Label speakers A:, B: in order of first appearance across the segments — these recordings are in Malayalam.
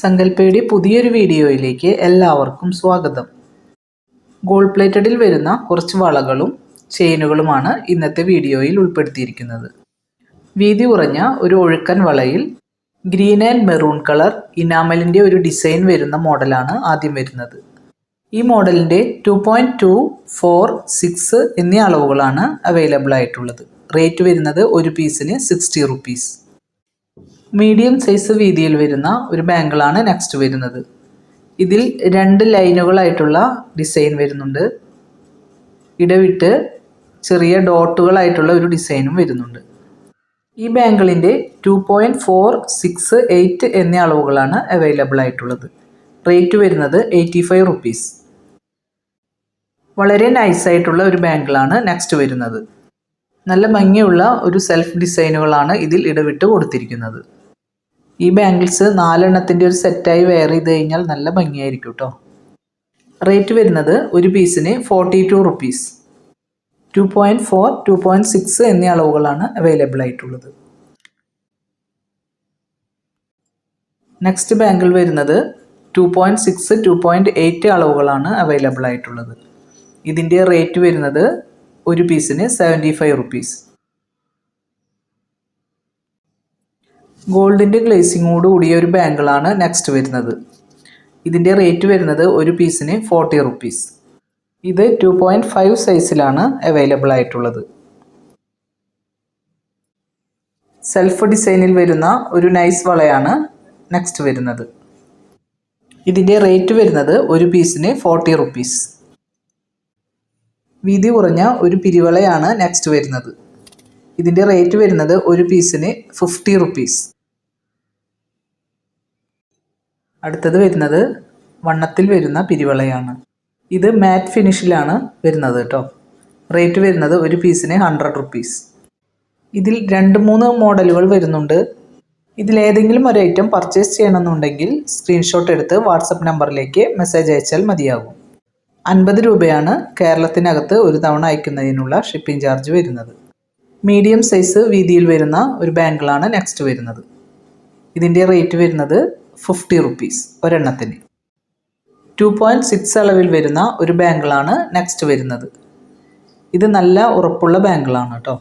A: സങ്കല്പയുടെ പുതിയൊരു വീഡിയോയിലേക്ക് എല്ലാവർക്കും സ്വാഗതം. ഗോൾഡ് പ്ലേറ്റഡിൽ വരുന്ന കുറച്ച് വളകളും ചെയിനുകളുമാണ് ഇന്നത്തെ വീഡിയോയിൽ ഉൾപ്പെടുത്തിയിരിക്കുന്നത്. വീതി കുറഞ്ഞ ഒരു ഒഴുക്കൻ വളയിൽ ഗ്രീൻ ആൻഡ് മെറൂൺ കളർ ഇനാമലിന്റെ ഒരു ഡിസൈൻ വരുന്ന മോഡലാണ് ആദ്യം വരുന്നത്. ഈ മോഡലിന്റെ two point two four six എന്നീ അളവുകളാണ് അവൈലബിൾ ആയിട്ടുള്ളത്. റേറ്റ് വരുന്നത് ഒരു പീസിന് സിക്സ്റ്റി റുപ്പീസ് മീഡിയം സൈസ് വീതിയിൽ വരുന്ന ഒരു ബാങ്കിളാണ് നെക്സ്റ്റ് വരുന്നത്. ഇതിൽ രണ്ട് ലൈനുകളായിട്ടുള്ള ഡിസൈൻ വരുന്നുണ്ട്. ഇടവിട്ട് ചെറിയ ഡോട്ടുകളായിട്ടുള്ള ഒരു ഡിസൈനും വരുന്നുണ്ട്. ഈ ബാങ്കിളിന്റെ two point four six eight എന്നീ അളവുകളാണ് അവൈലബിൾ ആയിട്ടുള്ളത്. റേറ്റ് വരുന്നത് എയ്റ്റി ഫൈവ് റുപ്പീസ്. വളരെ നൈസായിട്ടുള്ള ഒരു ബാങ്കിളാണ് നെക്സ്റ്റ് വരുന്നത്. നല്ല ഭംഗിയുള്ള ഒരു സെൽഫ് ഡിസൈനുകളാണ് ഇതിൽ ഇടവിട്ട് കൊടുത്തിരിക്കുന്നത്. ഈ ബാംഗിൾസ് നാലെണ്ണത്തിന്റെ ഒരു സെറ്റായി വെയർ ചെയ്ത് കഴിഞ്ഞാൽ നല്ല ഭംഗിയായിരിക്കും കേട്ടോ റേറ്റ് വരുന്നത് ഒരു പീസിന് forty two rupees two point four two point six എന്നീ അളവുകളാണ് അവൈലബിൾ ആയിട്ടുള്ളത്. നെക്സ്റ്റ് ബാങ്കിൾ വരുന്നത് two point six two point eight അളവുകളാണ് available ആയിട്ടുള്ളത്. ഇതിന്റെ റേറ്റ് വരുന്നത് ഒരു പീസിന് സെവന്റി ഫൈവ് റുപ്പീസ് ഗോൾഡിന്റെ ഗ്ലേസിങ്ങോട് കൂടിയ ഒരു ബാങ്കിളാണ് നെക്സ്റ്റ് വരുന്നത്. ഇതിന്റെ റേറ്റ് വരുന്നത് ഒരു പീസിന് ഫോർട്ടി റുപ്പീസ്. ഇത് ടു പോയിന്റ് ഫൈവ് സൈസിലാണ് അവൈലബിൾ ആയിട്ടുള്ളത്. സെൽഫ് ഡിസൈനിൽ വരുന്ന ഒരു നൈസ് വളയാണ് നെക്സ്റ്റ് വരുന്നത്. ഇതിന്റെ റേറ്റ് വരുന്നത് ഒരു പീസിന് ഫോർട്ടി റുപ്പീസ്. വീതി കുറഞ്ഞ ഒരു പിരിവളയാണ് നെക്സ്റ്റ് വരുന്നത്. ഇതിന്റെ റേറ്റ് വരുന്നത് ഒരു പീസിന് ഫിഫ്റ്റി റുപ്പീസ്. അടുത്തത് വരുന്നത് വണ്ണത്തിൽ വരുന്ന പിരിവളയാണ്. ഇത് മാറ്റ് ഫിനിഷിലാണ് വരുന്നത് കേട്ടോ റേറ്റ് വരുന്നത് ഒരു പീസിന് ഹൺഡ്രഡ് റുപ്പീസ് ഇതിൽ രണ്ട് മൂന്ന് മോഡലുകൾ വരുന്നുണ്ട്. ഇതിലേതെങ്കിലും ഒരു ഐറ്റം പർച്ചേസ് ചെയ്യണമെന്നുണ്ടെങ്കിൽ സ്ക്രീൻഷോട്ട് എടുത്ത് വാട്സപ്പ് നമ്പറിലേക്ക് മെസ്സേജ് അയച്ചാൽ മതിയാകും. അൻപത് രൂപയാണ് കേരളത്തിനകത്ത് ഒരു തവണ അയക്കുന്നതിനുള്ള ഷിപ്പിംഗ് ചാർജ് വരുന്നത്. മീഡിയം സൈസ് വീതിയിൽ വരുന്ന ഒരു ബാങ്കിളാണ് നെക്സ്റ്റ് വരുന്നത്. ഇതിന്റെ റേറ്റ് വരുന്നത് ഫിഫ്റ്റി റുപ്പീസ് ഒരെണ്ണത്തിന്. ടു പോയിന്റ് സിക്സ് അളവിൽ വരുന്ന ഒരു ബാങ്കിളാണ് നെക്സ്റ്റ് വരുന്നത്. ഇത് നല്ല ഉറപ്പുള്ള ബാങ്കിളാണ് കേട്ടോ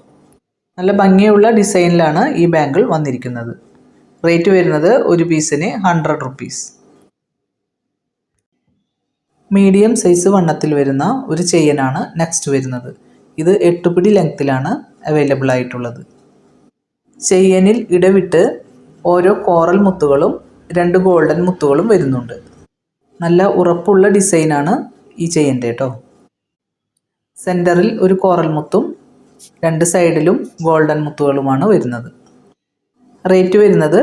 A: നല്ല ഭംഗിയുള്ള ഡിസൈനിലാണ് ഈ ബാങ്കിൾ വന്നിരിക്കുന്നത്. റേറ്റ് വരുന്നത് ഒരു പീസിന് ഹൺഡ്രഡ് റുപ്പീസ് മീഡിയം സൈസ് വണ്ണത്തിൽ വരുന്ന ഒരു ചെയിനാണ് നെക്സ്റ്റ് വരുന്നത്. ഇത് എട്ടുപിടി ലെങ്ത്തിലാണ് അവൈലബിൾ ആയിട്ടുള്ളത്. ചെയിനിൽ ഇടവിട്ട് ഓരോ കോറൽ മുത്തുകളും രണ്ട് ഗോൾഡൻ മുത്തുകളും വരുന്നുണ്ട്. നല്ല ഉറപ്പുള്ള ഡിസൈനാണ് ഈ ചെയിന്റെ കേട്ടോ. സെന്ററിൽ ഒരു കോറൽ മുത്തും രണ്ട് സൈഡിലും ഗോൾഡൻ മുത്തുകളുമാണ് വരുന്നത്. റേറ്റ് വരുന്നത്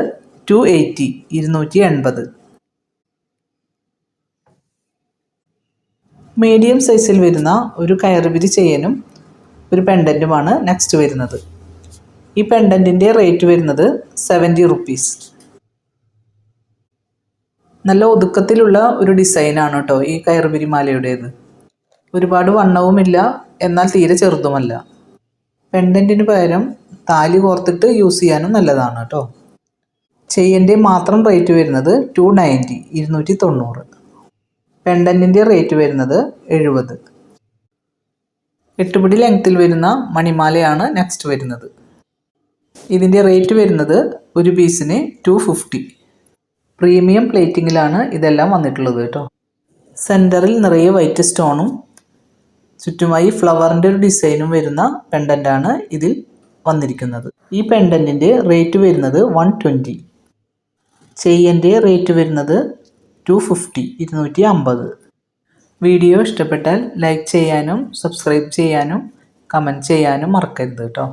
A: ടു എയ്റ്റി ഇരുന്നൂറ്റി എൺപത് മീഡിയം സൈസിൽ വരുന്ന ഒരു കയറുപിരി ചെയിനും ഒരു പെൻഡന്റുമാണ് നെക്സ്റ്റ് വരുന്നത്. ഈ പെൻഡന്റിന്റെ റേറ്റ് വരുന്നത് സെവന്റി റുപ്പീസ് നല്ല ഒതുക്കത്തിലുള്ള ഒരു ഡിസൈനാണ് കേട്ടോ ഈ കയർപിരിമാലയുടേത് ഒരുപാട് വണ്ണവുമില്ല എന്നാൽ തീരെ ചെറുതുമല്ല. പെൻഡന്റിന് പകരം താലി കോർത്തിട്ട് യൂസ് ചെയ്യാനും നല്ലതാണ് കേട്ടോ. ചെയ്യന്റെ മാത്രം റേറ്റ് വരുന്നത് ടു നയന്റി ഇരുന്നൂറ്റി തൊണ്ണൂറ് പെൻഡന്റിന്റെ റേറ്റ് വരുന്നത് എഴുപത്. എട്ടുപിടി ലെങ്ത്തിൽ വരുന്ന മണിമാലയാണ് നെക്സ്റ്റ് വരുന്നത്. ഇതിന്റെ റേറ്റ് വരുന്നത് ഒരു പീസിന് ടു ഫിഫ്റ്റി. പ്രീമിയം പ്ലേറ്റിങ്ങിലാണ് ഇതെല്ലാം വന്നിട്ടുള്ളത് കേട്ടോ. സെന്ററിൽ നിറയെ വൈറ്റ് സ്റ്റോണും ചുറ്റുമായി ഫ്ലവറിന്റെ ഒരു ഡിസൈനും വരുന്ന പെൻഡന്റാണ് ഇതിൽ വന്നിരിക്കുന്നത്. ഈ പെൻഡന്റിന്റെ റേറ്റ് വരുന്നത് വൺ ട്വന്റി ചെയ്യന്റെ റേറ്റ് വരുന്നത് ടു ഫിഫ്റ്റി ഇരുന്നൂറ്റി അമ്പത് വീഡിയോ ഇഷ്ടപ്പെട്ടാൽ ലൈക്ക് ചെയ്യാനും സബ്സ്ക്രൈബ് ചെയ്യാനും കമന്റ് ചെയ്യാനും മറക്കരുത് കേട്ടോ.